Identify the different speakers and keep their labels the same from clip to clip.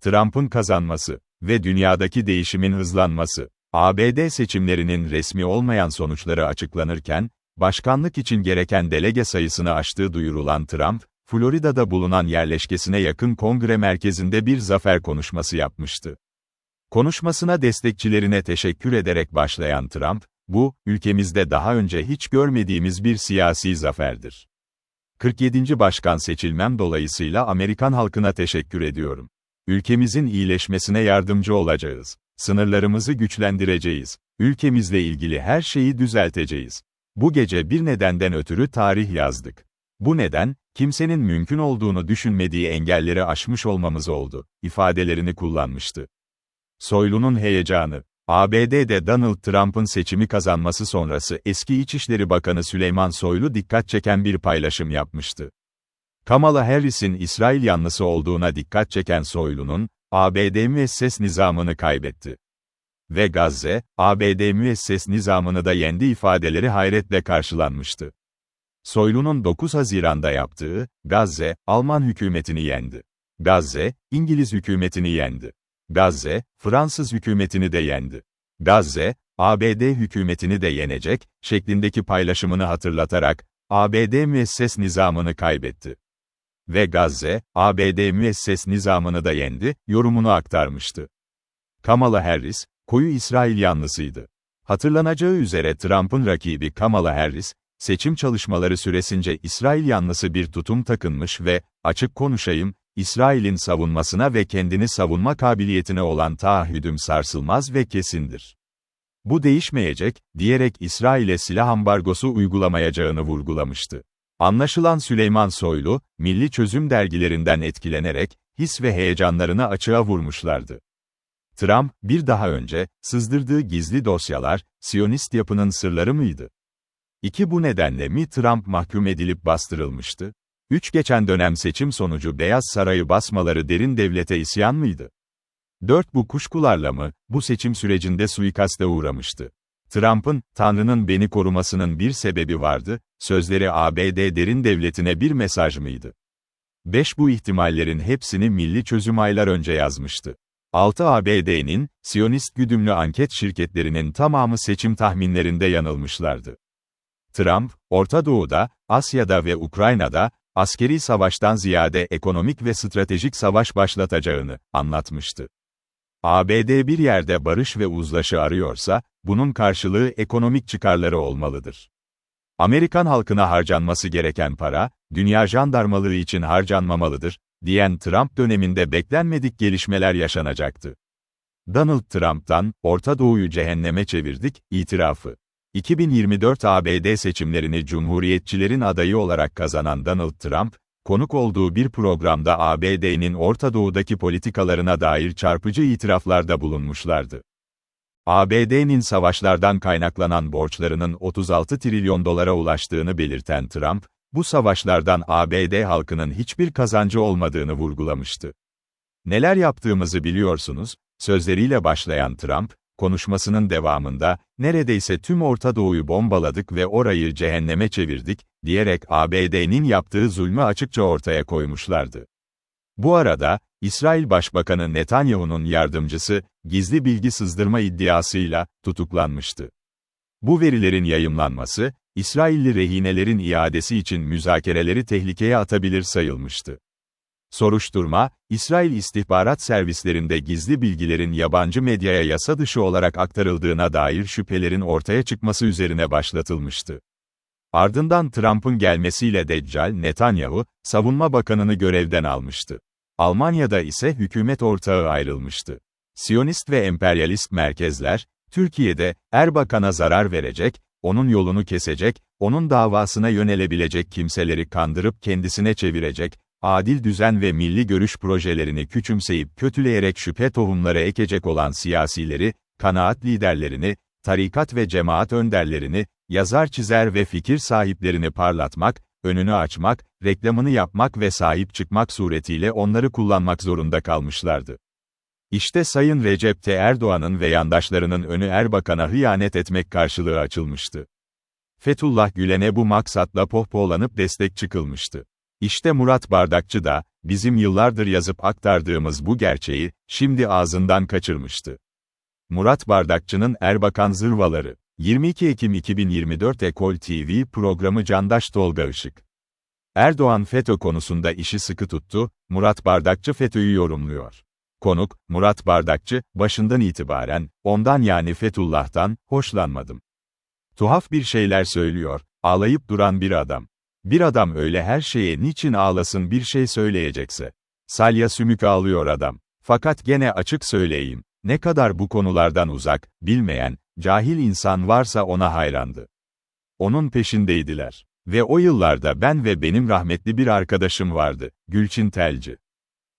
Speaker 1: Trump'ın kazanması ve dünyadaki değişimin hızlanması. ABD seçimlerinin resmi olmayan sonuçları açıklanırken, başkanlık için gereken delege sayısını aştığı duyurulan Trump, Florida'da bulunan yerleşkesine yakın kongre merkezinde bir zafer konuşması yapmıştı. Konuşmasına destekçilerine teşekkür ederek başlayan Trump, bu, ülkemizde daha önce hiç görmediğimiz bir siyasi zaferdir. 47. başkan seçilmem dolayısıyla Amerikan halkına teşekkür ediyorum. Ülkemizin iyileşmesine yardımcı olacağız. Sınırlarımızı güçlendireceğiz. Ülkemizle ilgili her şeyi düzelteceğiz. Bu gece bir nedenden ötürü tarih yazdık. Bu neden, kimsenin mümkün olduğunu düşünmediği engelleri aşmış olmamız oldu, ifadelerini kullanmıştı. Soylu'nun heyecanı, ABD'de Donald Trump'ın seçimi kazanması sonrası eski İçişleri Bakanı Süleyman Soylu dikkat çeken bir paylaşım yapmıştı. Kamala Harris'in İsrail yanlısı olduğuna dikkat çeken Soylu'nun, ABD müesses nizamını kaybetti. Ve Gazze, ABD müesses nizamını da yendi ifadeleri hayretle karşılanmıştı. Soylu'nun 9 Haziran'da yaptığı, Gazze, Alman hükümetini yendi. Gazze, İngiliz hükümetini yendi. Gazze, Fransız hükümetini de yendi. Gazze, ABD hükümetini de yenecek, şeklindeki paylaşımını hatırlatarak, ABD müesses nizamını kaybetti. Ve Gazze, ABD müesses nizamını da yendi, yorumunu aktarmıştı. Kamala Harris, koyu İsrail yanlısıydı. Hatırlanacağı üzere Trump'ın rakibi Kamala Harris, seçim çalışmaları süresince İsrail yanlısı bir tutum takınmış ve, açık konuşayım, İsrail'in savunmasına ve kendini savunma kabiliyetine olan taahhüdüm sarsılmaz ve kesindir. Bu değişmeyecek, diyerek İsrail'e silah ambargosu uygulamayacağını vurgulamıştı. Anlaşılan Süleyman Soylu, Milli Çözüm dergilerinden etkilenerek, his ve heyecanlarını açığa vurmuşlardı. Trump, bir daha önce, sızdırdığı gizli dosyalar, Siyonist yapının sırları mıydı? İki bu nedenle mi Trump mahkum edilip bastırılmıştı? Üç geçen dönem seçim sonucu Beyaz Saray'ı basmaları derin devlete isyan mıydı? Dört bu kuşkularla mı, bu seçim sürecinde suikaste uğramıştı? Trump'ın, Tanrı'nın beni korumasının bir sebebi vardı, sözleri ABD derin devletine bir mesaj mıydı? 5 bu ihtimallerin hepsini milli çözüm aylar önce yazmıştı. 6 ABD'nin, Siyonist güdümlü anket şirketlerinin tamamı seçim tahminlerinde yanılmışlardı. Trump, Orta Doğu'da, Asya'da ve Ukrayna'da, askeri savaştan ziyade ekonomik ve stratejik savaş başlatacağını anlatmıştı. ABD bir yerde barış ve uzlaşı arıyorsa, bunun karşılığı ekonomik çıkarları olmalıdır. Amerikan halkına harcanması gereken para, dünya jandarmalığı için harcanmamalıdır, diyen Trump döneminde beklenmedik gelişmeler yaşanacaktı. Donald Trump'tan, Orta Doğu'yu cehenneme çevirdik, itirafı. 2024 ABD seçimlerini Cumhuriyetçilerin adayı olarak kazanan Donald Trump, konuk olduğu bir programda ABD'nin Orta Doğu'daki politikalarına dair çarpıcı itiraflarda bulunmuşlardı. ABD'nin savaşlardan kaynaklanan borçlarının 36 trilyon dolara ulaştığını belirten Trump, bu savaşlardan ABD halkının hiçbir kazancı olmadığını vurgulamıştı. Neler yaptığımızı biliyorsunuz, sözleriyle başlayan Trump, konuşmasının devamında, neredeyse tüm Orta Doğu'yu bombaladık ve orayı cehenneme çevirdik, diyerek ABD'nin yaptığı zulmü açıkça ortaya koymuşlardı. Bu arada, İsrail Başbakanı Netanyahu'nun yardımcısı, gizli bilgi sızdırma iddiasıyla, tutuklanmıştı. Bu verilerin yayımlanması, İsrailli rehinelerin iadesi için müzakereleri tehlikeye atabilir sayılmıştı. Soruşturma, İsrail istihbarat servislerinde gizli bilgilerin yabancı medyaya yasa dışı olarak aktarıldığına dair şüphelerin ortaya çıkması üzerine başlatılmıştı. Ardından Trump'ın gelmesiyle Deccal Netanyahu, savunma bakanını görevden almıştı. Almanya'da ise hükümet ortağı ayrılmıştı. Siyonist ve emperyalist merkezler, Türkiye'de, Erbakan'a zarar verecek, onun yolunu kesecek, onun davasına yönelebilecek kimseleri kandırıp kendisine çevirecek, adil düzen ve milli görüş projelerini küçümseyip kötüleyerek şüphe tohumları ekecek olan siyasileri, kanaat liderlerini, tarikat ve cemaat önderlerini, yazar çizer ve fikir sahiplerini parlatmak, önünü açmak, reklamını yapmak ve sahip çıkmak suretiyle onları kullanmak zorunda kalmışlardı. İşte Sayın Recep T. Erdoğan'ın ve yandaşlarının önü Erbakan'a hıyanet etmek karşılığı açılmıştı. Fethullah Gülen'e bu maksatla pohpohlanıp destek çıkılmıştı. İşte Murat Bardakçı da, bizim yıllardır yazıp aktardığımız bu gerçeği, şimdi ağzından kaçırmıştı. Murat Bardakçı'nın Erbakan Zırvaları, 22 Ekim 2024 Ekol TV programı Candaş Tolga Işık. Erdoğan FETÖ konusunda işi sıkı tuttu, Murat Bardakçı FETÖ'yü yorumluyor. Konuk, Murat Bardakçı, başından itibaren, ondan yani Fethullah'tan, hoşlanmadım. Tuhaf bir şeyler söylüyor, ağlayıp duran bir adam. Bir adam öyle her şeye niçin ağlasın bir şey söyleyecekse. Salya sümük ağlıyor adam. Fakat gene açık söyleyeyim, ne kadar bu konulardan uzak, bilmeyen, cahil insan varsa ona hayrandı. Onun peşindeydiler. Ve o yıllarda ben ve benim rahmetli bir arkadaşım vardı, Gülçin Telci.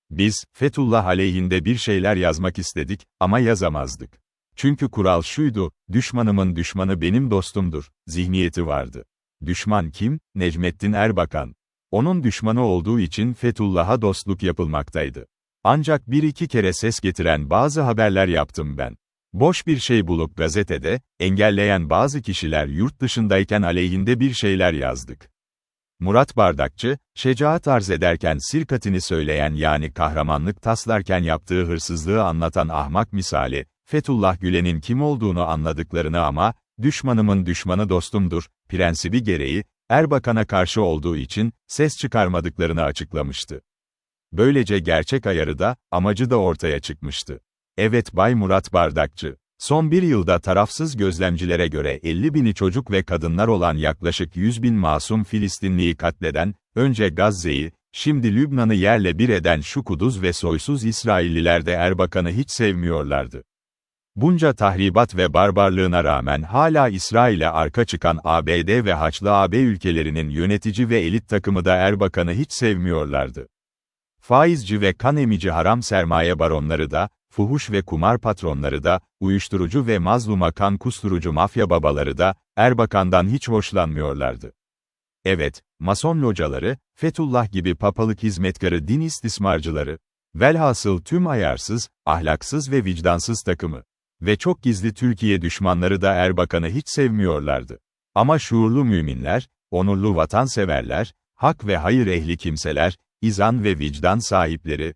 Speaker 1: Biz, Fethullah aleyhinde bir şeyler yazmak istedik, ama yazamazdık. Çünkü kural şuydu, düşmanımın düşmanı benim dostumdur, zihniyeti vardı. Düşman kim? Necmettin Erbakan. Onun düşmanı olduğu için Fethullah'a dostluk yapılmaktaydı. Ancak bir iki kere ses getiren bazı haberler yaptım ben. Boş bir şey bulup gazetede, engelleyen bazı kişiler yurt dışındayken aleyhinde bir şeyler yazdık. Murat Bardakçı, şecaat arz ederken sirkatini söyleyen yani kahramanlık taslarken yaptığı hırsızlığı anlatan ahmak misali, Fethullah Gülen'in kim olduğunu anladıklarını ama, düşmanımın düşmanı dostumdur, prensibi gereği, Erbakan'a karşı olduğu için, ses çıkarmadıklarını açıklamıştı. Böylece gerçek ayarı da, amacı da ortaya çıkmıştı. Evet Bay Murat Bardakçı, son bir yılda tarafsız gözlemcilere göre 50 bini çocuk ve kadınlar olan yaklaşık 100 bin masum Filistinliyi katleden, önce Gazze'yi, şimdi Lübnan'ı yerle bir eden şu kuduz ve soysuz İsrailliler de Erbakan'ı hiç sevmiyorlardı. Bunca tahribat ve barbarlığına rağmen hala İsrail'e arka çıkan ABD ve Haçlı AB ülkelerinin yönetici ve elit takımı da Erbakan'ı hiç sevmiyorlardı. Faizci ve kan emici haram sermaye baronları da, fuhuş ve kumar patronları da, uyuşturucu ve mazluma kan kusturucu mafya babaları da, Erbakan'dan hiç hoşlanmıyorlardı. Evet, Mason locaları, Fethullah gibi papalık hizmetkarı din istismarcıları, velhasıl tüm ayarsız, ahlaksız ve vicdansız takımı ve çok gizli Türkiye düşmanları da Erbakan'ı hiç sevmiyorlardı. Ama şuurlu müminler, onurlu vatanseverler, hak ve hayır ehli kimseler, izan ve vicdan sahipleri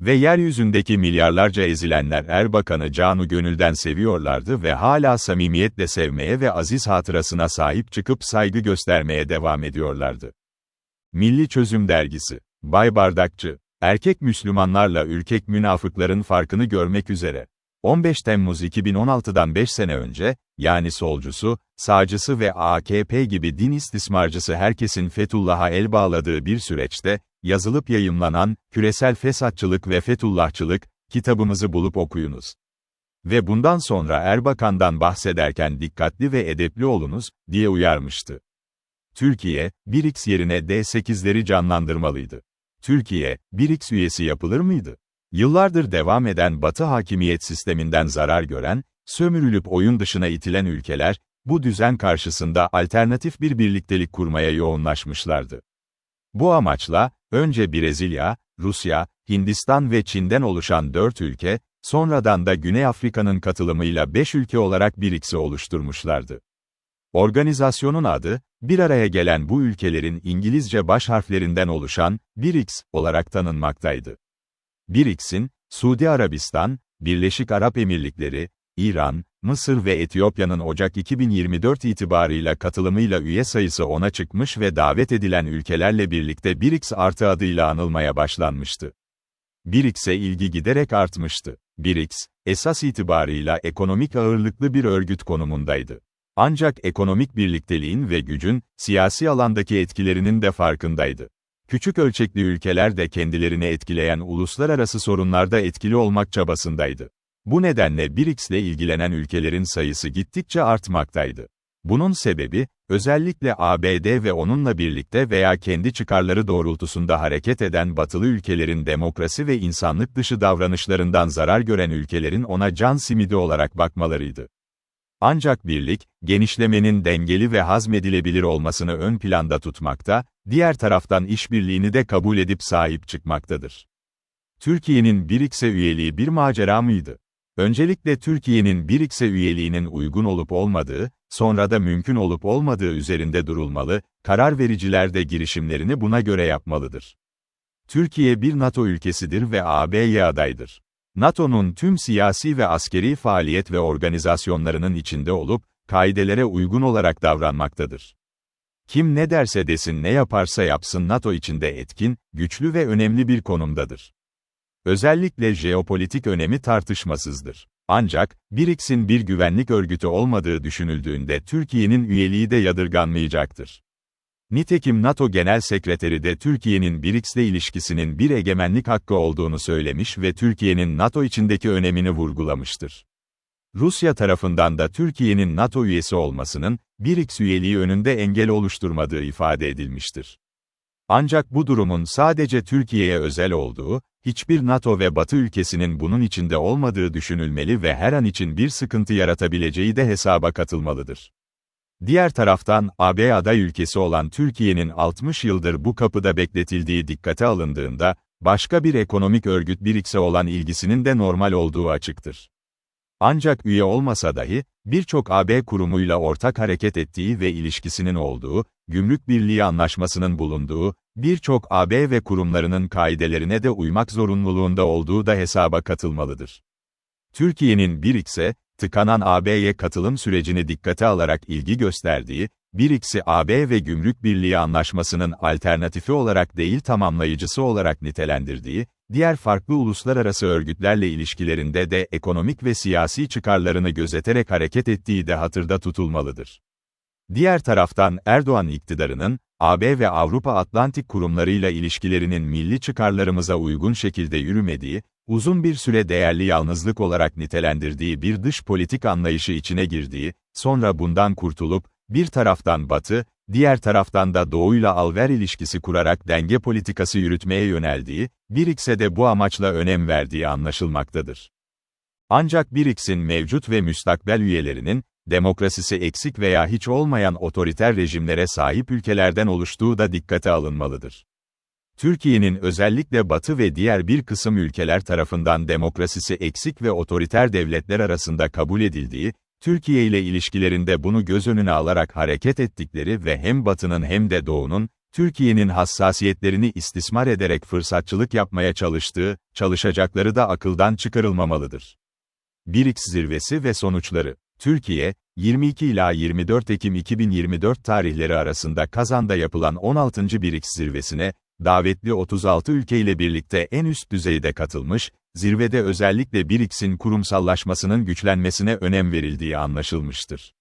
Speaker 1: ve yeryüzündeki milyarlarca ezilenler Erbakan'ı canu gönülden seviyorlardı ve hala samimiyetle sevmeye ve aziz hatırasına sahip çıkıp saygı göstermeye devam ediyorlardı. Milli Çözüm Dergisi Bay Bardakçı, erkek Müslümanlarla ürkek münafıkların farkını görmek üzere. 15 Temmuz 2016'dan 5 sene önce, yani solcusu, sağcısı ve AKP gibi din istismarcısı herkesin Fethullah'a el bağladığı bir süreçte, yazılıp yayımlanan, Küresel Fesatçılık ve Fethullahçılık, kitabımızı bulup okuyunuz. Ve bundan sonra Erbakan'dan bahsederken dikkatli ve edepli olunuz, diye uyarmıştı. Türkiye, 1x yerine D8'leri canlandırmalıydı. Türkiye, 1x üyesi yapılır mıydı? Yıllardır devam eden Batı hakimiyet sisteminden zarar gören, sömürülüp oyun dışına itilen ülkeler, bu düzen karşısında alternatif bir birliktelik kurmaya yoğunlaşmışlardı. Bu amaçla, önce Brezilya, Rusya, Hindistan ve Çin'den oluşan dört ülke, sonradan da Güney Afrika'nın katılımıyla beş ülke olarak BRICS'i oluşturmuşlardı. Organizasyonun adı, bir araya gelen bu ülkelerin İngilizce baş harflerinden oluşan, BRICS olarak tanınmaktaydı. BRICS'in, Suudi Arabistan, Birleşik Arap Emirlikleri, İran, Mısır ve Etiyopya'nın Ocak 2024 itibarıyla katılımıyla üye sayısı 10'a çıkmış ve davet edilen ülkelerle birlikte BRICS artı adıyla anılmaya başlanmıştı. BRICS'e ilgi giderek artmıştı. BRICS, esas itibarıyla ekonomik ağırlıklı bir örgüt konumundaydı. Ancak ekonomik birlikteliğin ve gücün, siyasi alandaki etkilerinin de farkındaydı. Küçük ölçekli ülkeler de kendilerini etkileyen uluslararası sorunlarda etkili olmak çabasındaydı. Bu nedenle BRICS ile ilgilenen ülkelerin sayısı gittikçe artmaktaydı. Bunun sebebi, özellikle ABD ve onunla birlikte veya kendi çıkarları doğrultusunda hareket eden batılı ülkelerin demokrasi ve insanlık dışı davranışlarından zarar gören ülkelerin ona can simidi olarak bakmalarıydı. Ancak birlik, genişlemenin dengeli ve hazmedilebilir olmasını ön planda tutmakta, diğer taraftan işbirliğini de kabul edip sahip çıkmaktadır. Türkiye'nin BRICS'e üyeliği bir macera mıydı? Öncelikle Türkiye'nin BRICS'e üyeliğinin uygun olup olmadığı, sonra da mümkün olup olmadığı üzerinde durulmalı, karar vericiler de girişimlerini buna göre yapmalıdır. Türkiye bir NATO ülkesidir ve AB'ye adaydır. NATO'nun tüm siyasi ve askeri faaliyet ve organizasyonlarının içinde olup, kaidelere uygun olarak davranmaktadır. Kim ne derse desin ne yaparsa yapsın NATO içinde etkin, güçlü ve önemli bir konumdadır. Özellikle jeopolitik önemi tartışmasızdır. Ancak, BRICS'in bir güvenlik örgütü olmadığı düşünüldüğünde Türkiye'nin üyeliği de yadırganmayacaktır. Nitekim NATO Genel Sekreteri de Türkiye'nin BRICS'le ilişkisinin bir egemenlik hakkı olduğunu söylemiş ve Türkiye'nin NATO içindeki önemini vurgulamıştır. Rusya tarafından da Türkiye'nin NATO üyesi olmasının, BRICS üyeliği önünde engel oluşturmadığı ifade edilmiştir. Ancak bu durumun sadece Türkiye'ye özel olduğu, hiçbir NATO ve Batı ülkesinin bunun içinde olmadığı düşünülmeli ve her an için bir sıkıntı yaratabileceği de hesaba katılmalıdır. Diğer taraftan, AB aday ülkesi olan Türkiye'nin 60 yıldır bu kapıda bekletildiği dikkate alındığında, başka bir ekonomik örgüt BRICS'e olan ilgisinin de normal olduğu açıktır. Ancak üye olmasa dahi, birçok AB kurumuyla ortak hareket ettiği ve ilişkisinin olduğu, Gümrük Birliği Anlaşması'nın bulunduğu, birçok AB ve kurumlarının kaidelerine de uymak zorunluluğunda olduğu da hesaba katılmalıdır. Türkiye'nin BRICS'e, tıkanan AB'ye katılım sürecini dikkate alarak ilgi gösterdiği, BRICS'i AB ve Gümrük Birliği Anlaşması'nın alternatifi olarak değil tamamlayıcısı olarak nitelendirdiği, diğer farklı uluslararası örgütlerle ilişkilerinde de ekonomik ve siyasi çıkarlarını gözeterek hareket ettiği de hatırda tutulmalıdır. Diğer taraftan Erdoğan iktidarının, AB ve Avrupa Atlantik kurumlarıyla ilişkilerinin milli çıkarlarımıza uygun şekilde yürümediği, uzun bir süre değerli yalnızlık olarak nitelendirdiği bir dış politik anlayışı içine girdiği, sonra bundan kurtulup, bir taraftan Batı, diğer taraftan da Doğu'yla alver ilişkisi kurarak denge politikası yürütmeye yöneldiği, BRICS'e de bu amaçla önem verdiği anlaşılmaktadır. Ancak BRICS'in mevcut ve müstakbel üyelerinin, demokrasisi eksik veya hiç olmayan otoriter rejimlere sahip ülkelerden oluştuğu da dikkate alınmalıdır. Türkiye'nin özellikle Batı ve diğer bir kısım ülkeler tarafından demokrasisi eksik ve otoriter devletler arasında kabul edildiği, Türkiye ile ilişkilerinde bunu göz önüne alarak hareket ettikleri ve hem Batı'nın hem de Doğu'nun, Türkiye'nin hassasiyetlerini istismar ederek fırsatçılık yapmaya çalıştığı, çalışacakları da akıldan çıkarılmamalıdır. BRICS zirvesi ve sonuçları Türkiye, 22 ila 24 Ekim 2024 tarihleri arasında Kazan'da yapılan 16. BRICS zirvesine, davetli 36 ülkeyle birlikte en üst düzeyde katılmış, zirvede özellikle BRICS'in kurumsallaşmasının güçlenmesine önem verildiği anlaşılmıştır.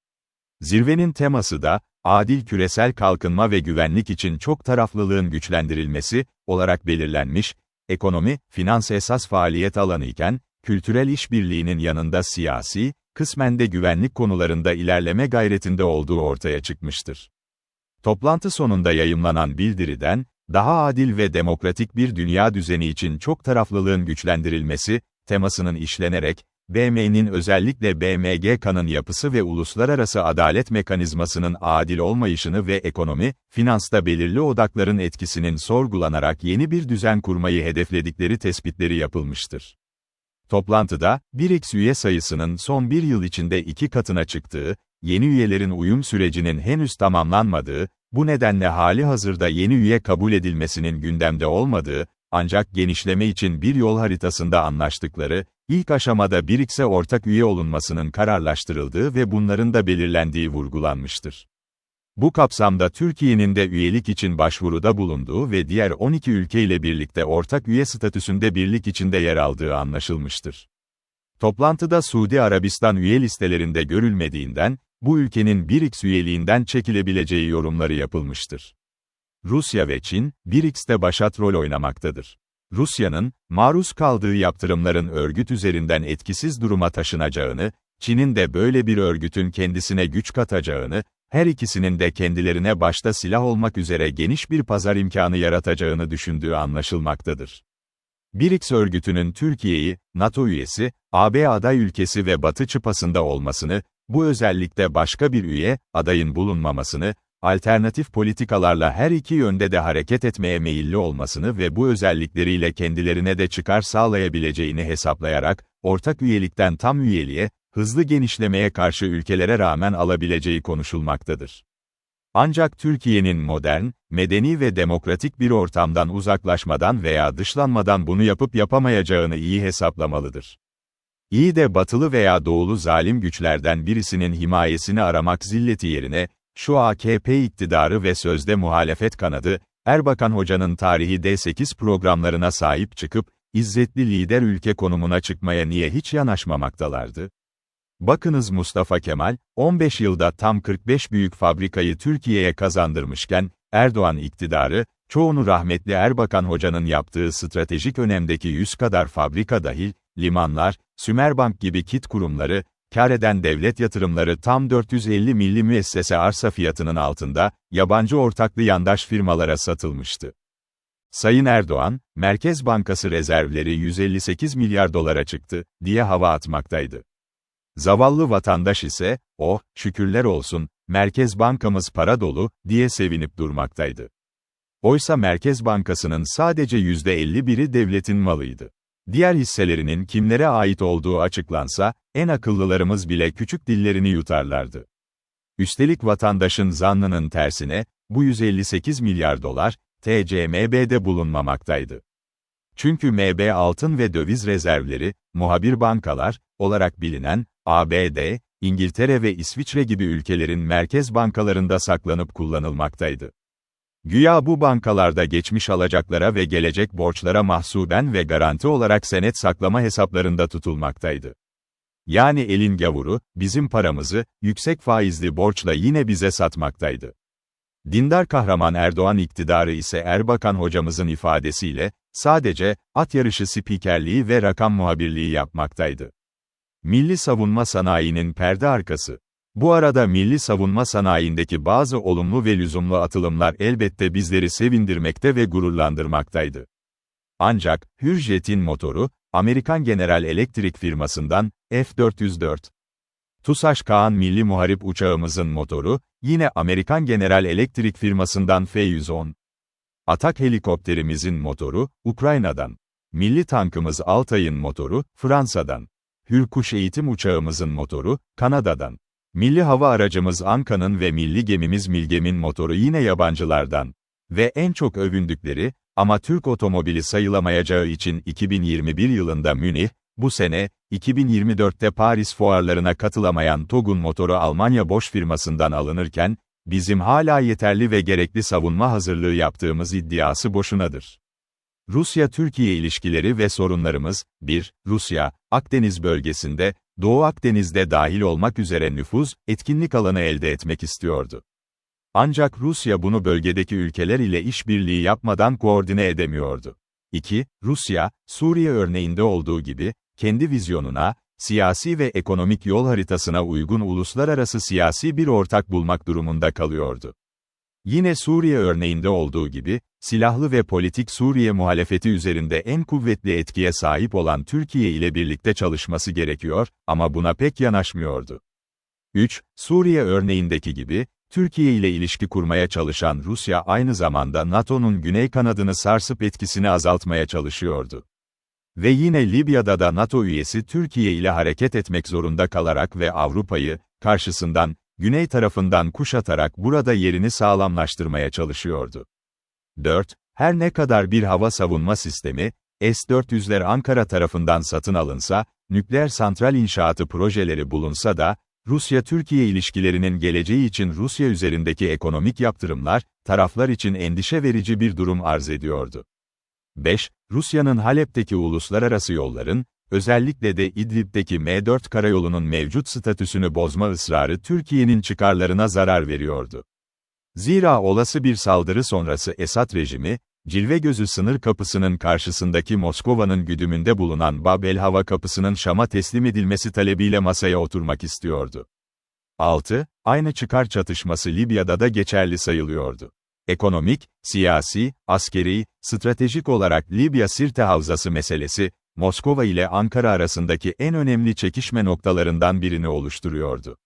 Speaker 1: Zirvenin teması da, adil küresel kalkınma ve güvenlik için çok taraflılığın güçlendirilmesi, olarak belirlenmiş, ekonomi, finans esas faaliyet alanı iken, kültürel işbirliğinin yanında siyasi, kısmen de güvenlik konularında ilerleme gayretinde olduğu ortaya çıkmıştır. Toplantı sonunda yayımlanan bildiriden, daha adil ve demokratik bir dünya düzeni için çok taraflılığın güçlendirilmesi, temasının işlenerek, BM'nin özellikle BMGK'nın yapısı ve uluslararası adalet mekanizmasının adil olmayışını ve ekonomi, finansta belirli odakların etkisinin sorgulanarak yeni bir düzen kurmayı hedefledikleri tespitleri yapılmıştır. Toplantıda, BRICS üye sayısının son bir yıl içinde iki katına çıktığı, yeni üyelerin uyum sürecinin henüz tamamlanmadığı, bu nedenle hali hazırda yeni üye kabul edilmesinin gündemde olmadığı, ancak genişleme için bir yol haritasında anlaştıkları, ilk aşamada BRICS'e ortak üye olunmasının kararlaştırıldığı ve bunların da belirlendiği vurgulanmıştır. Bu kapsamda Türkiye'nin de üyelik için başvuruda bulunduğu ve diğer 12 ülke ile birlikte ortak üye statüsünde birlik içinde yer aldığı anlaşılmıştır. Toplantıda Suudi Arabistan üye listelerinde görülmediğinden, bu ülkenin BRICS üyeliğinden çekilebileceği yorumları yapılmıştır. Rusya ve Çin, BRICS'te başat rol oynamaktadır. Rusya'nın, maruz kaldığı yaptırımların örgüt üzerinden etkisiz duruma taşınacağını, Çin'in de böyle bir örgütün kendisine güç katacağını, her ikisinin de kendilerine başta silah olmak üzere geniş bir pazar imkanı yaratacağını düşündüğü anlaşılmaktadır. BRICS örgütünün Türkiye'yi, NATO üyesi, AB aday ülkesi ve Batı çıpasında olmasını, bu özellikle başka bir üye, adayın bulunmamasını, alternatif politikalarla her iki yönde de hareket etmeye meyilli olmasını ve bu özellikleriyle kendilerine de çıkar sağlayabileceğini hesaplayarak, ortak üyelikten tam üyeliğe, hızlı genişlemeye karşı ülkelere rağmen alabileceği konuşulmaktadır. Ancak Türkiye'nin modern, medeni ve demokratik bir ortamdan uzaklaşmadan veya dışlanmadan bunu yapıp yapamayacağını iyi hesaplamalıdır. İyi de batılı veya doğulu zalim güçlerden birisinin himayesini aramak zilleti yerine, şu AKP iktidarı ve sözde muhalefet kanadı, Erbakan Hoca'nın tarihi D8 programlarına sahip çıkıp, izzetli lider ülke konumuna çıkmaya niye hiç yanaşmamaktalardı? Bakınız Mustafa Kemal, 15 yılda tam 45 büyük fabrikayı Türkiye'ye kazandırmışken, Erdoğan iktidarı, çoğunu rahmetli Erbakan Hoca'nın yaptığı stratejik önemdeki 100 kadar fabrika dahil, limanlar, Sümerbank gibi kit kurumları, kar eden devlet yatırımları tam 450 milli müessese arsa fiyatının altında, yabancı ortaklı yandaş firmalara satılmıştı. Sayın Erdoğan, Merkez Bankası rezervleri 158 milyar dolara çıktı, diye hava atmaktaydı. Zavallı vatandaş ise, oh, şükürler olsun, Merkez Bankamız para dolu, diye sevinip durmaktaydı. Oysa Merkez Bankası'nın sadece %51'i devletin malıydı. Diğer hisselerinin kimlere ait olduğu açıklansa, en akıllılarımız bile küçük dillerini yutarlardı. Üstelik vatandaşın zannının tersine, bu 158 milyar dolar, TCMB'de bulunmamaktaydı. Çünkü MB altın ve döviz rezervleri, muhabir bankalar, olarak bilinen, ABD, İngiltere ve İsviçre gibi ülkelerin merkez bankalarında saklanıp kullanılmaktaydı. Güya bu bankalarda geçmiş alacaklara ve gelecek borçlara mahsuben ve garanti olarak senet saklama hesaplarında tutulmaktaydı. Yani elin gavuru, bizim paramızı, yüksek faizli borçla yine bize satmaktaydı. Dindar kahraman Erdoğan iktidarı ise Erbakan hocamızın ifadesiyle, sadece, at yarışı spikerliği ve rakam muhabirliği yapmaktaydı. Milli savunma sanayinin perde arkası. Bu arada milli savunma sanayindeki bazı olumlu ve lüzumlu atılımlar elbette bizleri sevindirmekte ve gururlandırmaktaydı. Ancak, Hürjet'in motoru, Amerikan General Electric firmasından, F-404. TUSAŞ Kaan Milli Muharip uçağımızın motoru, yine Amerikan General Electric firmasından F-110. Atak helikopterimizin motoru, Ukrayna'dan. Milli tankımız Altay'ın motoru, Fransa'dan. Hürkuş eğitim uçağımızın motoru, Kanada'dan. Milli hava aracımız Anka'nın ve milli gemimiz Milgem'in motoru yine yabancılardan. Ve en çok övündükleri, ama Türk otomobili sayılamayacağı için 2021 yılında Münih, bu sene, 2024'te Paris fuarlarına katılamayan TOG'un motoru Almanya Bosch firmasından alınırken, bizim hala yeterli ve gerekli savunma hazırlığı yaptığımız iddiası boşunadır. Rusya-Türkiye ilişkileri ve sorunlarımız, 1. Rusya, Akdeniz bölgesinde, Doğu Akdeniz'de dahil olmak üzere nüfuz, etkinlik alanı elde etmek istiyordu. Ancak Rusya bunu bölgedeki ülkeler ile işbirliği yapmadan koordine edemiyordu. 2. Rusya, Suriye örneğinde olduğu gibi, kendi vizyonuna, siyasi ve ekonomik yol haritasına uygun uluslararası siyasi bir ortak bulmak durumunda kalıyordu. Yine Suriye örneğinde olduğu gibi, silahlı ve politik Suriye muhalefeti üzerinde en kuvvetli etkiye sahip olan Türkiye ile birlikte çalışması gerekiyor, ama buna pek yanaşmıyordu. 3. Suriye örneğindeki gibi, Türkiye ile ilişki kurmaya çalışan Rusya aynı zamanda NATO'nun güney kanadını sarsıp etkisini azaltmaya çalışıyordu. Ve yine Libya'da da NATO üyesi Türkiye ile hareket etmek zorunda kalarak ve Avrupa'yı, karşısından, güney tarafından kuşatarak burada yerini sağlamlaştırmaya çalışıyordu. 4. Her ne kadar bir hava savunma sistemi, S-400'ler Ankara tarafından satın alınsa, nükleer santral inşaatı projeleri bulunsa da, Rusya-Türkiye ilişkilerinin geleceği için Rusya üzerindeki ekonomik yaptırımlar, taraflar için endişe verici bir durum arz ediyordu. 5. Rusya'nın Halep'teki uluslararası yolların, özellikle de İdlib'deki M4 karayolunun mevcut statüsünü bozma ısrarı Türkiye'nin çıkarlarına zarar veriyordu. Zira olası bir saldırı sonrası Esad rejimi, cilve gözü sınır kapısının karşısındaki Moskova'nın güdümünde bulunan Bab el Hava kapısının Şam'a teslim edilmesi talebiyle masaya oturmak istiyordu. 6. Aynı çıkar çatışması Libya'da da geçerli sayılıyordu. Ekonomik, siyasi, askeri, stratejik olarak Libya Sirte Havzası meselesi, Moskova ile Ankara arasındaki en önemli çekişme noktalarından birini oluşturuyordu.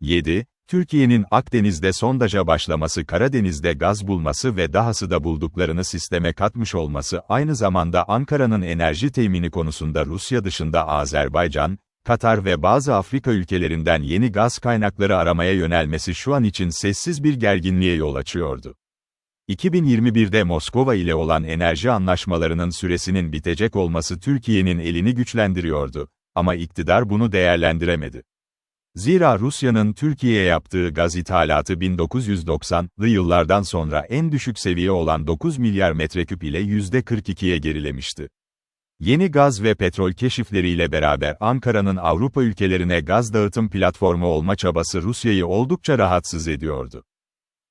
Speaker 1: 7. Türkiye'nin Akdeniz'de sondaja başlaması Karadeniz'de gaz bulması ve dahası da bulduklarını sisteme katmış olması aynı zamanda Ankara'nın enerji temini konusunda Rusya dışında Azerbaycan, Katar ve bazı Afrika ülkelerinden yeni gaz kaynakları aramaya yönelmesi şu an için sessiz bir gerginliğe yol açıyordu. 2021'de Moskova ile olan enerji anlaşmalarının süresinin bitecek olması Türkiye'nin elini güçlendiriyordu ama iktidar bunu değerlendiremedi. Zira Rusya'nın Türkiye'ye yaptığı gaz ithalatı 1990'lı yıllardan sonra en düşük seviye olan 9 milyar metreküp ile %42'ye gerilemişti. Yeni gaz ve petrol keşifleriyle beraber Ankara'nın Avrupa ülkelerine gaz dağıtım platformu olma çabası Rusya'yı oldukça rahatsız ediyordu.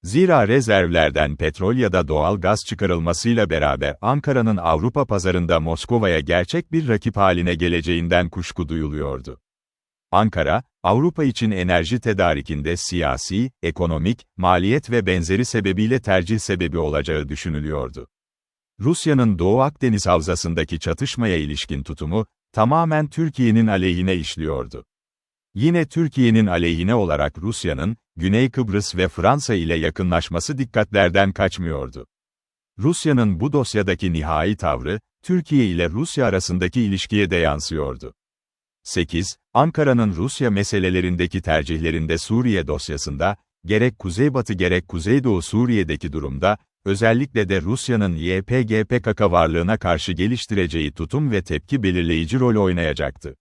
Speaker 1: Zira rezervlerden petrol ya da doğal gaz çıkarılmasıyla beraber Ankara'nın Avrupa pazarında Moskova'ya gerçek bir rakip haline geleceğinden kuşku duyuluyordu. Ankara, Avrupa için enerji tedarikinde siyasi, ekonomik, maliyet ve benzeri sebebiyle tercih sebebi olacağı düşünülüyordu. Rusya'nın Doğu Akdeniz havzasındaki çatışmaya ilişkin tutumu, tamamen Türkiye'nin aleyhine işliyordu. Yine Türkiye'nin aleyhine olarak Rusya'nın, Güney Kıbrıs ve Fransa ile yakınlaşması dikkatlerden kaçmıyordu. Rusya'nın bu dosyadaki nihai tavrı, Türkiye ile Rusya arasındaki ilişkiye de yansıyordu. 8. Ankara'nın Rusya meselelerindeki tercihlerinde Suriye dosyasında, gerek Kuzeybatı gerek Kuzeydoğu Suriye'deki durumda, özellikle de Rusya'nın YPG-PKK varlığına karşı geliştireceği tutum ve tepki belirleyici rol oynayacaktı.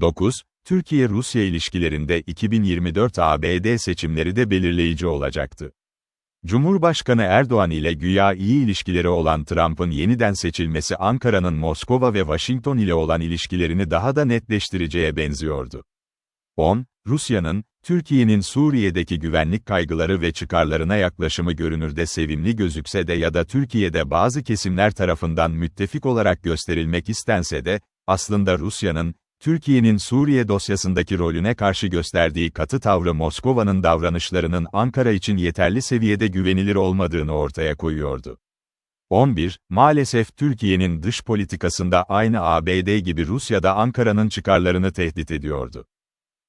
Speaker 1: 9. Türkiye-Rusya ilişkilerinde 2024 ABD seçimleri de belirleyici olacaktı. Cumhurbaşkanı Erdoğan ile güya iyi ilişkileri olan Trump'ın yeniden seçilmesi Ankara'nın Moskova ve Washington ile olan ilişkilerini daha da netleştireceğe benziyordu. 10. Rusya'nın, Türkiye'nin Suriye'deki güvenlik kaygıları ve çıkarlarına yaklaşımı görünürde sevimli gözükse de ya da Türkiye'de bazı kesimler tarafından müttefik olarak gösterilmek istense de, aslında Rusya'nın, Türkiye'nin Suriye dosyasındaki rolüne karşı gösterdiği katı tavrı Moskova'nın davranışlarının Ankara için yeterli seviyede güvenilir olmadığını ortaya koyuyordu. 11. Maalesef Türkiye'nin dış politikasında aynı ABD gibi Rusya'da Ankara'nın çıkarlarını tehdit ediyordu.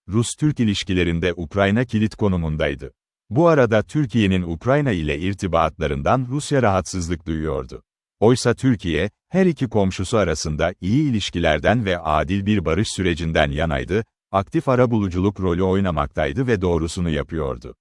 Speaker 1: Rus-Türk ilişkilerinde Ukrayna kilit konumundaydı. Bu arada Türkiye'nin Ukrayna ile irtibatlarından Rusya rahatsızlık duyuyordu. Oysa Türkiye, her iki komşusu arasında iyi ilişkilerden ve adil bir barış sürecinden yanaydı, aktif arabuluculuk rolü oynamaktaydı ve doğrusunu yapıyordu.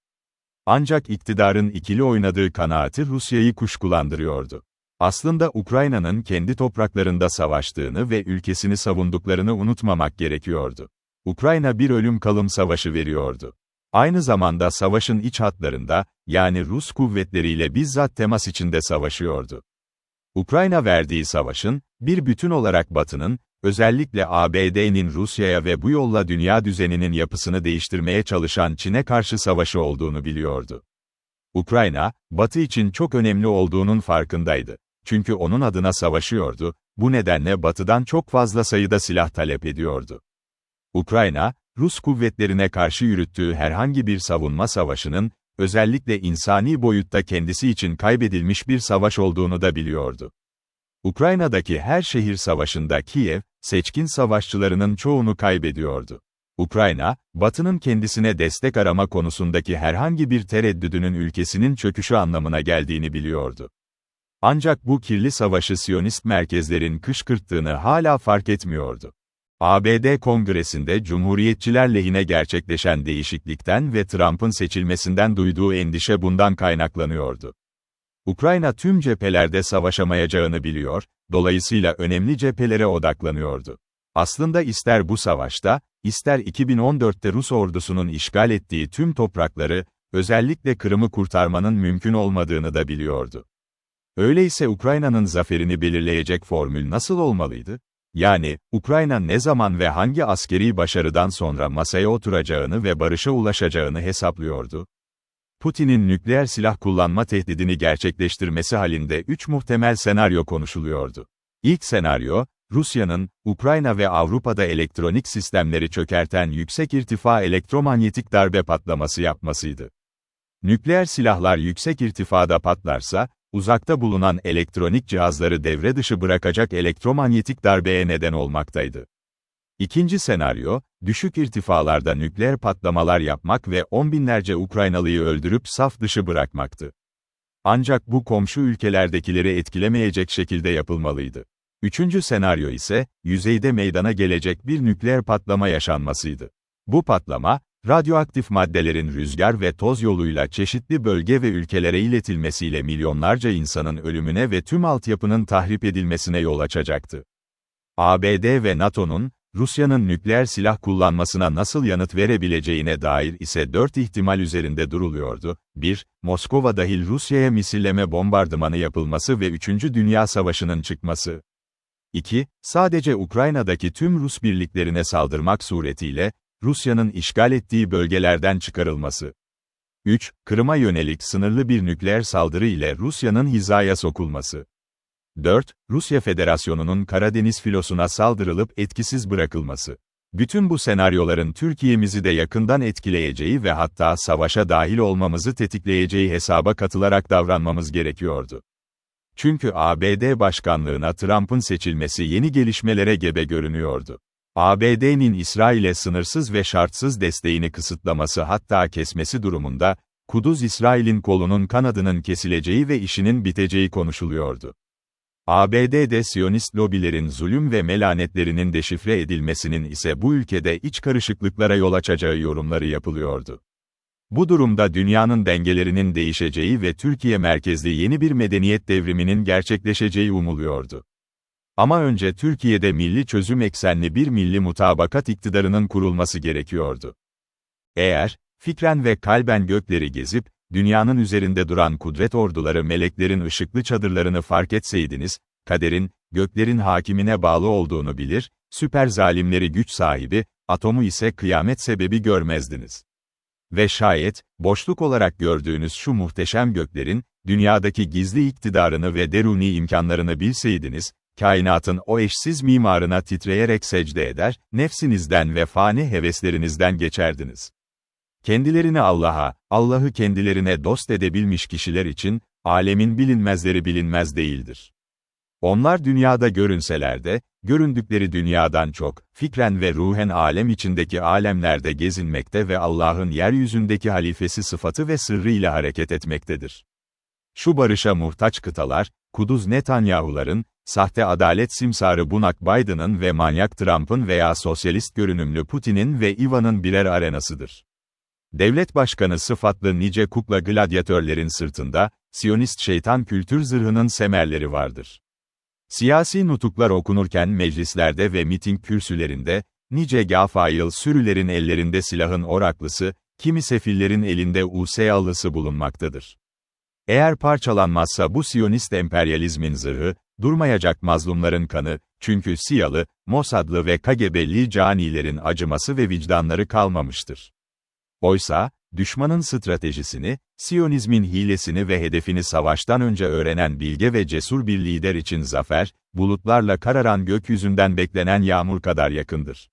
Speaker 1: Ancak iktidarın ikili oynadığı kanaati Rusya'yı kuşkulandırıyordu. Aslında Ukrayna'nın kendi topraklarında savaştığını ve ülkesini savunduklarını unutmamak gerekiyordu. Ukrayna bir ölüm kalım savaşı veriyordu. Aynı zamanda savaşın iç hatlarında, yani Rus kuvvetleriyle bizzat temas içinde savaşıyordu. Ukrayna verdiği savaşın, bir bütün olarak Batı'nın, özellikle ABD'nin Rusya'ya ve bu yolla dünya düzeninin yapısını değiştirmeye çalışan Çin'e karşı savaşı olduğunu biliyordu. Ukrayna, Batı için çok önemli olduğunun farkındaydı. Çünkü onun adına savaşıyordu, bu nedenle Batı'dan çok fazla sayıda silah talep ediyordu. Ukrayna, Rus kuvvetlerine karşı yürüttüğü herhangi bir savunma savaşının, özellikle insani boyutta kendisi için kaybedilmiş bir savaş olduğunu da biliyordu. Ukrayna'daki her şehir savaşında Kiev, seçkin savaşçılarının çoğunu kaybediyordu. Ukrayna, Batı'nın kendisine destek arama konusundaki herhangi bir tereddüdünün ülkesinin çöküşü anlamına geldiğini biliyordu. Ancak bu kirli savaşı Siyonist merkezlerin kışkırttığını hala fark etmiyordu. ABD Kongresi'nde Cumhuriyetçiler lehine gerçekleşen değişiklikten ve Trump'ın seçilmesinden duyduğu endişe bundan kaynaklanıyordu. Ukrayna tüm cephelerde savaşamayacağını biliyor, dolayısıyla önemli cephelere odaklanıyordu. Aslında ister bu savaşta, ister 2014'te Rus ordusunun işgal ettiği tüm toprakları, özellikle Kırım'ı kurtarmanın mümkün olmadığını da biliyordu. Öyleyse Ukrayna'nın zaferini belirleyecek formül nasıl olmalıydı? Yani, Ukrayna ne zaman ve hangi askeri başarıdan sonra masaya oturacağını ve barışa ulaşacağını hesaplıyordu. Putin'in nükleer silah kullanma tehdidini gerçekleştirmesi halinde üç muhtemel senaryo konuşuluyordu. İlk senaryo, Rusya'nın, Ukrayna ve Avrupa'da elektronik sistemleri çökerten yüksek irtifa elektromanyetik darbe patlaması yapmasıydı. Nükleer silahlar yüksek irtifada patlarsa, uzakta bulunan elektronik cihazları devre dışı bırakacak elektromanyetik darbeye neden olmaktaydı. İkinci senaryo, düşük irtifalarda nükleer patlamalar yapmak ve on binlerce Ukraynalıyı öldürüp saf dışı bırakmaktı. Ancak bu komşu ülkelerdekileri etkilemeyecek şekilde yapılmalıydı. Üçüncü senaryo ise, yüzeyde meydana gelecek bir nükleer patlama yaşanmasıydı. Bu patlama, radyoaktif maddelerin rüzgar ve toz yoluyla çeşitli bölge ve ülkelere iletilmesiyle milyonlarca insanın ölümüne ve tüm altyapının tahrip edilmesine yol açacaktı. ABD ve NATO'nun, Rusya'nın nükleer silah kullanmasına nasıl yanıt verebileceğine dair ise dört ihtimal üzerinde duruluyordu. 1. Moskova dahil Rusya'ya misilleme bombardımanı yapılması ve 3. Dünya Savaşı'nın çıkması. 2. Sadece Ukrayna'daki tüm Rus birliklerine saldırmak suretiyle, Rusya'nın işgal ettiği bölgelerden çıkarılması. 3. Kırım'a yönelik sınırlı bir nükleer saldırı ile Rusya'nın hizaya sokulması. 4. Rusya Federasyonu'nun Karadeniz filosuna saldırılıp etkisiz bırakılması. Bütün bu senaryoların Türkiye'mizi de yakından etkileyeceği ve hatta savaşa dahil olmamızı tetikleyeceği hesaba katılarak davranmamız gerekiyordu. Çünkü ABD başkanlığına Trump'ın seçilmesi yeni gelişmelere gebe görünüyordu. ABD'nin İsrail'e sınırsız ve şartsız desteğini kısıtlaması hatta kesmesi durumunda, Kuduz İsrail'in kolunun kanadının kesileceği ve işinin biteceği konuşuluyordu. ABD'de Siyonist lobilerin zulüm ve melanetlerinin deşifre edilmesinin ise bu ülkede iç karışıklıklara yol açacağı yorumları yapılıyordu. Bu durumda dünyanın dengelerinin değişeceği ve Türkiye merkezli yeni bir medeniyet devriminin gerçekleşeceği umuluyordu. Ama önce Türkiye'de milli çözüm eksenli bir milli mutabakat iktidarının kurulması gerekiyordu. Eğer, fikren ve kalben gökleri gezip, dünyanın üzerinde duran kudret orduları meleklerin ışıklı çadırlarını fark etseydiniz, kaderin, göklerin hakimine bağlı olduğunu bilir, süper zalimleri güç sahibi, atomu ise kıyamet sebebi görmezdiniz. Ve şayet, boşluk olarak gördüğünüz şu muhteşem göklerin, dünyadaki gizli iktidarını ve deruni imkanlarını bilseydiniz, kainatın o eşsiz mimarına titreyerek secde eder, nefsinizden ve fani heveslerinizden geçerdiniz. Kendilerini Allah'a, Allah'ı kendilerine dost edebilmiş kişiler için, alemin bilinmezleri bilinmez değildir. Onlar dünyada görünseler de, göründükleri dünyadan çok, fikren ve ruhen alem içindeki alemlerde gezinmekte ve Allah'ın yeryüzündeki halifesi sıfatı ve sırrı ile hareket etmektedir. Şu barışa muhtaç kıtalar, kuduz Netanyahu'ların, sahte adalet simsarı Bunak Biden'ın ve manyak Trump'ın veya sosyalist görünümlü Putin'in ve Ivan'ın birer arenasıdır. Devlet başkanı sıfatlı nice kukla gladyatörlerin sırtında, Siyonist şeytan kültür zırhının semerleri vardır. Siyasi nutuklar okunurken meclislerde ve miting kürsülerinde, nice gafail sürülerin ellerinde silahın oraklısı, kimi sefillerin elinde USA'lısı bulunmaktadır. Eğer parçalanmazsa bu Siyonist emperyalizmin zırhı, durmayacak mazlumların kanı, çünkü Siyalı, Mossadlı ve KGB'li canilerin acıması ve vicdanları kalmamıştır. Oysa, düşmanın stratejisini, Siyonizmin hilesini ve hedefini savaştan önce öğrenen bilge ve cesur bir lider için zafer, bulutlarla kararan gökyüzünden beklenen yağmur kadar yakındır.